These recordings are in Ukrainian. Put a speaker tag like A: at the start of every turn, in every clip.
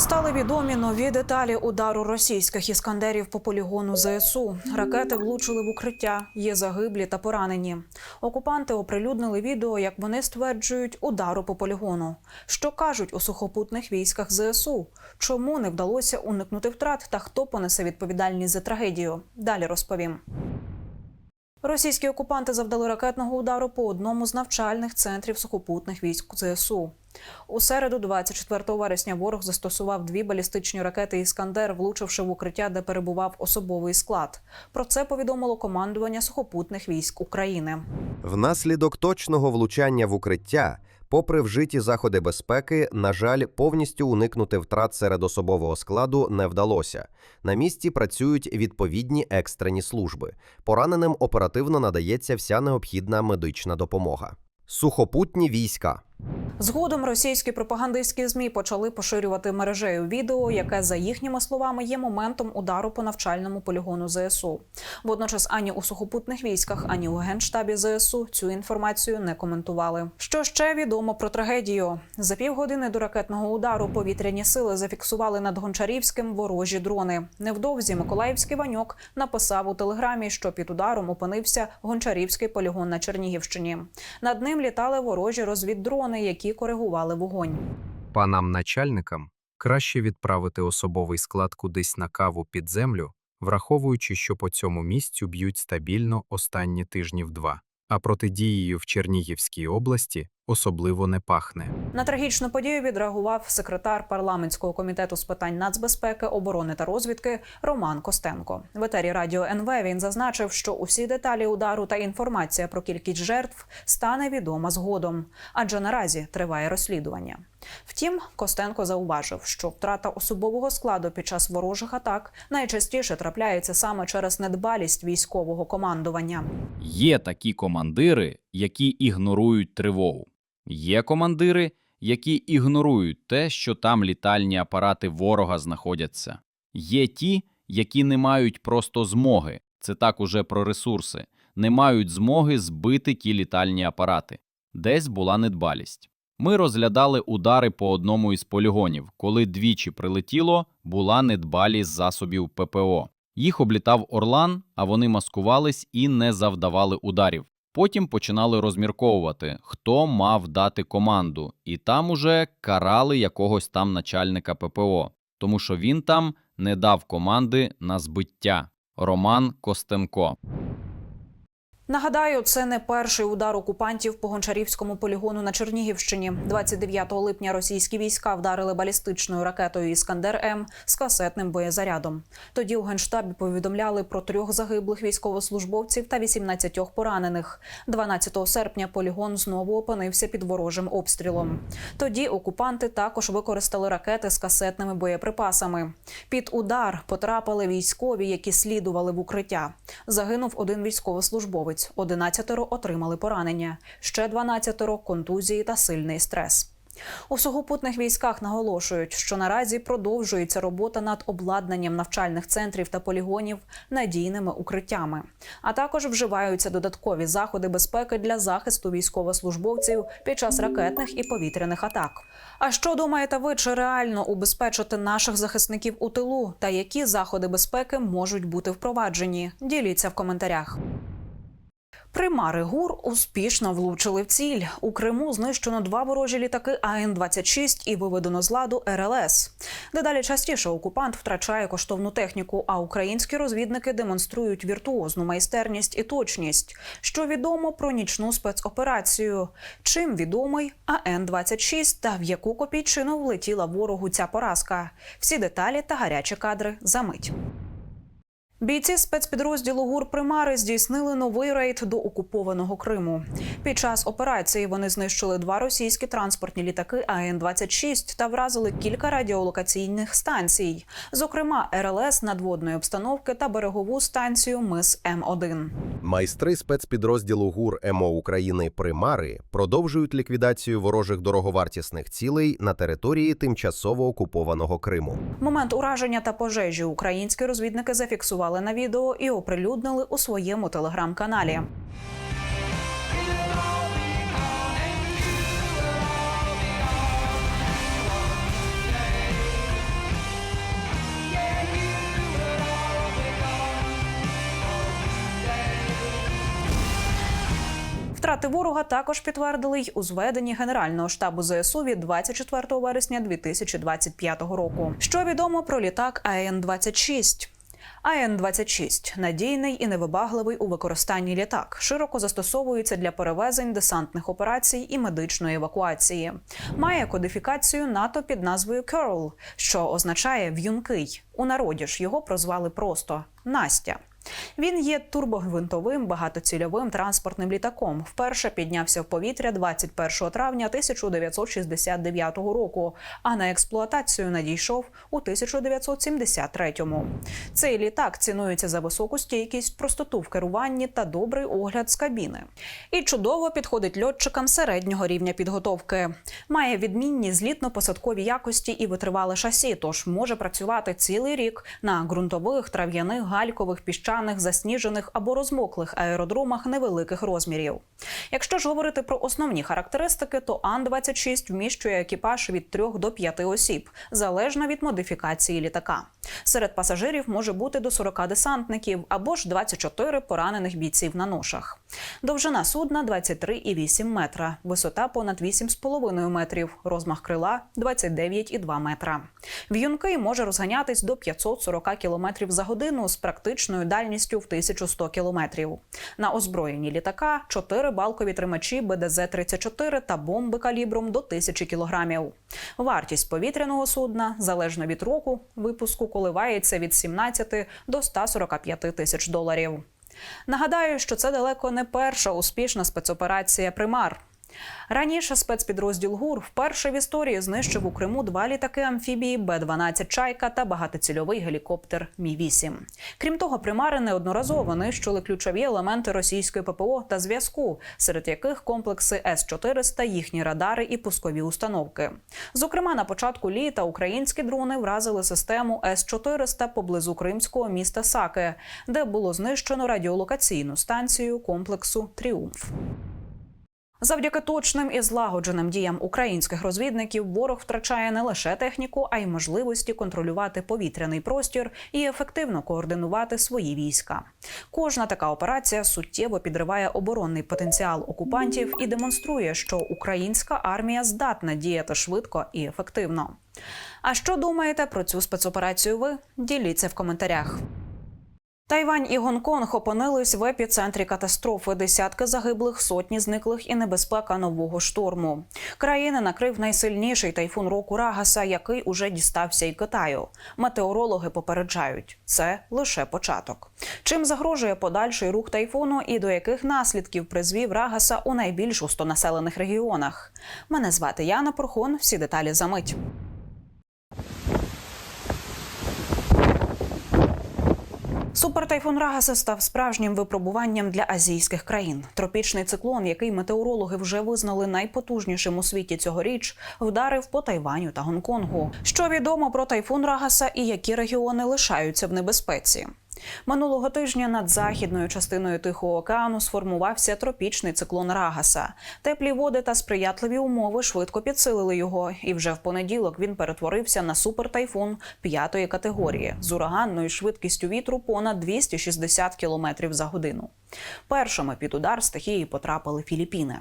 A: Стали відомі нові деталі удару російських іскандерів по полігону ЗСУ. Ракети влучили в укриття. Є загиблі та поранені. Окупанти оприлюднили відео, як вони стверджують удару по полігону. Що кажуть у сухопутних військах ЗСУ? Чому не вдалося уникнути втрат та хто понесе відповідальність за трагедію? Далі розповім. Російські окупанти завдали ракетного удару по одному з навчальних центрів сухопутних військ ЗСУ. У середу, 24 вересня, ворог застосував дві балістичні ракети Іскандер, влучивши в укриття, де перебував особовий склад. Про це повідомило командування сухопутних військ України.
B: Внаслідок точного влучання в укриття, попри вжиті заходи безпеки, на жаль, повністю уникнути втрат серед особового складу не вдалося. На місці працюють відповідні екстрені служби. Пораненим оперативно надається вся необхідна медична допомога. Сухопутні війська.
A: Згодом російські пропагандистські змі почали поширювати мережею відео, яке за їхніми словами є моментом удару по навчальному полігону ЗСУ. Водночас ані у сухопутних військах, ані у генштабі ЗСУ цю інформацію не коментували. Що ще відомо про трагедію? За півгодини до ракетного удару повітряні сили зафіксували над Гончарівським ворожі дрони. Невдовзі Миколаївський ваньок написав у телеграмі, що під ударом опинився Гончарівський полігон на Чернігівщині. Над ним літали ворожі розвіддрони, які коригували вогонь.
C: Панам начальникам краще відправити особовий склад кудись на каву під землю, враховуючи, що по цьому місцю б'ють стабільно останні тижнів два, а протидією в Чернігівській області особливо не пахне.
A: На трагічну подію відреагував секретар парламентського комітету з питань нацбезпеки, оборони та розвідки Роман Костенко. В етері радіо НВ він зазначив, що усі деталі удару та інформація про кількість жертв стане відома згодом, адже наразі триває розслідування. Втім, Костенко зауважив, що втрата особового складу під час ворожих атак найчастіше трапляється саме через недбалість військового командування.
D: Є такі командири, які ігнорують тривогу. Є командири, які ігнорують те, що там літальні апарати ворога знаходяться. Є ті, які не мають просто змоги, це так уже про ресурси, не мають змоги збити ті літальні апарати. Десь була недбалість. Ми розглядали удари по одному із полігонів, коли двічі прилетіло, була недбалість засобів ППО. Їх облітав Орлан, а вони маскувались і не завдавали ударів. Потім починали розмірковувати, хто мав дати команду, і там уже карали якогось там начальника ППО, тому що він там не дав команди на збиття. Роман Костенко.
A: Нагадаю, це не перший удар окупантів по гончарівському полігону на Чернігівщині. 29 липня російські війська вдарили балістичною ракетою Іскандер М з касетним боєзарядом. Тоді у генштабі повідомляли про трьох загиблих військовослужбовців та 18 поранених. 12 серпня полігон знову опинився під ворожим обстрілом. Тоді окупанти також використали ракети з касетними боєприпасами. Під удар потрапили військові, які слідували в укриття. Загинув один військовослужбовець. 11 отримали поранення, ще 12 – контузії та сильний стрес. У сухопутних військах наголошують, що наразі продовжується робота над обладнанням навчальних центрів та полігонів надійними укриттями, а також вживаються додаткові заходи безпеки для захисту військовослужбовців під час ракетних і повітряних атак. А що думаєте ви, чи реально убезпечити наших захисників у тилу та які заходи безпеки можуть бути впроваджені? Діліться в коментарях. Примари ГУР успішно влучили в ціль. У Криму знищено два ворожі літаки АН-26 і виведено з ладу РЛС. Дедалі частіше окупант втрачає коштовну техніку, а українські розвідники демонструють віртуозну майстерність і точність. Що відомо про нічну спецоперацію? Чим відомий АН-26 та в яку копійчину влетіла ворогу ця поразка? Всі деталі та гарячі кадри за мить. Бійці спецпідрозділу ГУР Примари здійснили новий рейд до окупованого Криму. Під час операції вони знищили два російські транспортні літаки АН-26 та вразили кілька радіолокаційних станцій, зокрема РЛС надводної обстановки та берегову станцію Мис М1.
B: Майстри спецпідрозділу ГУР МО України Примари продовжують ліквідацію ворожих дороговартісних цілей на території тимчасово окупованого Криму.
A: Момент ураження та пожежі українські розвідники зафіксували зафіксували на відео і оприлюднили у своєму телеграм-каналі. Втрати ворога також підтвердили й у зведенні Генерального штабу ЗСУ від 24 вересня 2025 року. Що відомо про літак АН-26? АН-26 – надійний і невибагливий у використанні літак. Широко застосовується для перевезень десантних операцій і медичної евакуації. Має кодифікацію НАТО під назвою Curl, що означає в'юнкий. У народі ж його прозвали просто Настя. Він є турбогвинтовим багатоцільовим транспортним літаком. Вперше піднявся в повітря 21 травня 1969 року, а на експлуатацію надійшов у 1973-му. Цей літак цінується за високу стійкість, простоту в керуванні та добрий огляд з кабіни. І чудово підходить льотчикам середнього рівня підготовки. Має відмінні злітно-посадкові якості і витривале шасі, тож може працювати цілий рік на ґрунтових, трав'яних, галькових, піщаних, засніжених або розмоклих аеродромах невеликих розмірів. Якщо ж говорити про основні характеристики, то Ан-26 вміщує екіпаж від 3 до 5 осіб, залежно від модифікації літака. Серед пасажирів може бути до 40 десантників або ж 24 поранених бійців на ношах. Довжина судна 23,8 метра, висота понад 8,5 метрів, розмах крила 29,2 метра. В'юнкий може розганятись до 540 км за годину з практичною дальністю в 1100 км. На озброєнні літака 4 балкові тримачі БДЗ-34 та бомби калібром до 1000 кг. Вартість повітряного судна, залежно від року випуску, коливається від 17 до 145 тисяч доларів. Нагадаю, що це далеко не перша успішна спецоперація Примар. Раніше спецпідрозділ ГУР вперше в історії знищив у Криму два літаки амфібії Б-12 Чайка та багатоцільовий гелікоптер Мі 8 Крім того, примари неодноразово нищили ключові елементи російської ППО та зв'язку, серед яких комплекси С-400, їхні радари і пускові установки. Зокрема, на початку літа українські дрони вразили систему С-400 поблизу кримського міста Саке, де було знищено радіолокаційну станцію комплексу Тріумф. Завдяки точним і злагодженим діям українських розвідників ворог втрачає не лише техніку, а й можливості контролювати повітряний простір і ефективно координувати свої війська. Кожна така операція суттєво підриває оборонний потенціал окупантів і демонструє, що українська армія здатна діяти швидко і ефективно. А що думаєте про цю спецоперацію? Ви діліться в коментарях. Тайвань і Гонконг опинились в епіцентрі катастрофи. Десятки загиблих, сотні зниклих і небезпека нового шторму. Країни накрив найсильніший тайфун року Рагаса, який уже дістався і Китаю. Метеорологи попереджають, це лише початок. Чим загрожує подальший рух тайфуну і до яких наслідків призвів Рагаса у найбільш густонаселених регіонах? Мене звати Яна Прохон. Всі деталі за мить. Супертайфун Рагаса став справжнім випробуванням для азійських країн. Тропічний циклон, який метеорологи вже визнали найпотужнішим у світі цьогоріч, вдарив по Тайваню та Гонконгу. Що відомо про тайфун Рагаса і які регіони лишаються в небезпеці? Минулого тижня над західною частиною Тихого океану сформувався тропічний циклон Рагаса. Теплі води та сприятливі умови швидко підсилили його, і вже в понеділок він перетворився на супертайфун п'ятої категорії з ураганною швидкістю вітру понад 260 км за годину. Першими під удар стихії потрапили Філіппіни.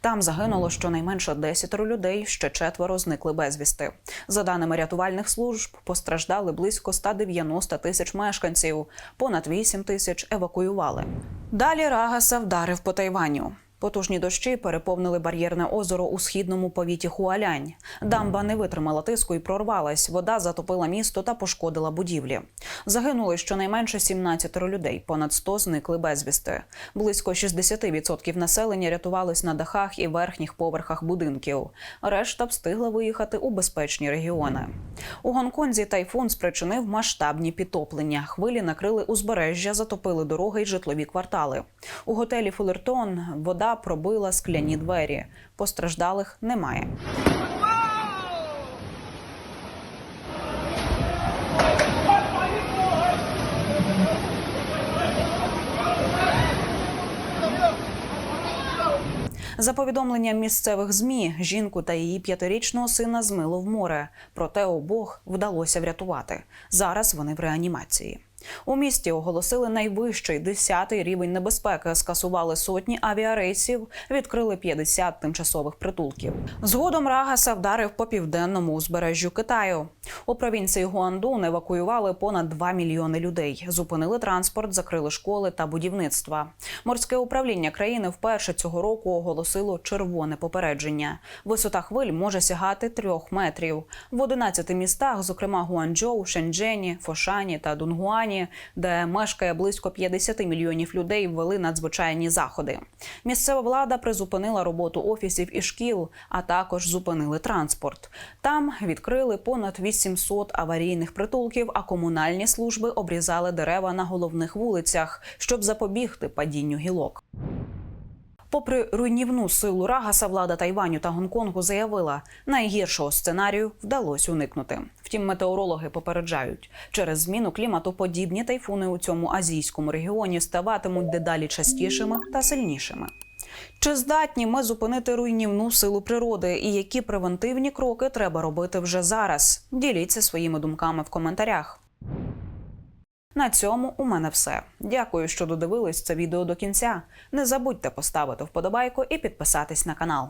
A: Там загинуло щонайменше 10 людей, ще четверо зникли безвісти. За даними рятувальних служб, постраждали близько 190 тисяч мешканців, понад 8 тисяч евакуювали. Далі Рагаса вдарив по Тайваню. Потужні дощі переповнили бар'єрне озеро у східному повіті Хуалянь. Дамба не витримала тиску і прорвалась. Вода затопила місто та пошкодила будівлі. Загинули щонайменше 17 людей, понад 100 зникли безвісти. Близько 60% населення рятувались на дахах і верхніх поверхах будинків. Решта встигла виїхати у безпечні регіони. У Гонконзі тайфун спричинив масштабні підтоплення. Хвилі накрили узбережжя, затопили дороги й житлові квартали. У готелі Фулертон вода пробила скляні двері. Постраждалих немає. За повідомленням місцевих змі, жінку та її п'ятирічного сина змило в море. Проте обох вдалося врятувати. Зараз вони в реанімації. У місті оголосили найвищий 10-й рівень небезпеки, скасували сотні авіарейсів, відкрили 50 тимчасових притулків. Згодом Рагаса вдарив по південному узбережжю Китаю. У провінції Гуандун евакуювали понад 2 мільйони людей. Зупинили транспорт, закрили школи та будівництва. Морське управління країни вперше цього року оголосило червоне попередження. Висота хвиль може сягати трьох метрів. В 11 містах, зокрема Гуанчжоу, Шенджені, Фошані та Дунгуані, де мешкає близько 50 мільйонів людей, ввели надзвичайні заходи. Місцева влада призупинила роботу офісів і шкіл, а також зупинили транспорт. Там відкрили понад 800 аварійних притулків, а комунальні служби обрізали дерева на головних вулицях, щоб запобігти падінню гілок. Попри руйнівну силу Рагаса, влада Тайваню та Гонконгу заявила, найгіршого сценарію вдалося уникнути. Втім, метеорологи попереджають, через зміну клімату подібні тайфуни у цьому азійському регіоні ставатимуть дедалі частішими та сильнішими. Чи здатні ми зупинити руйнівну силу природи і які превентивні кроки треба робити вже зараз? Діліться своїми думками в коментарях. На цьому у мене все. Дякую, що додивились це відео до кінця. Не забудьте поставити вподобайку і підписатись на канал.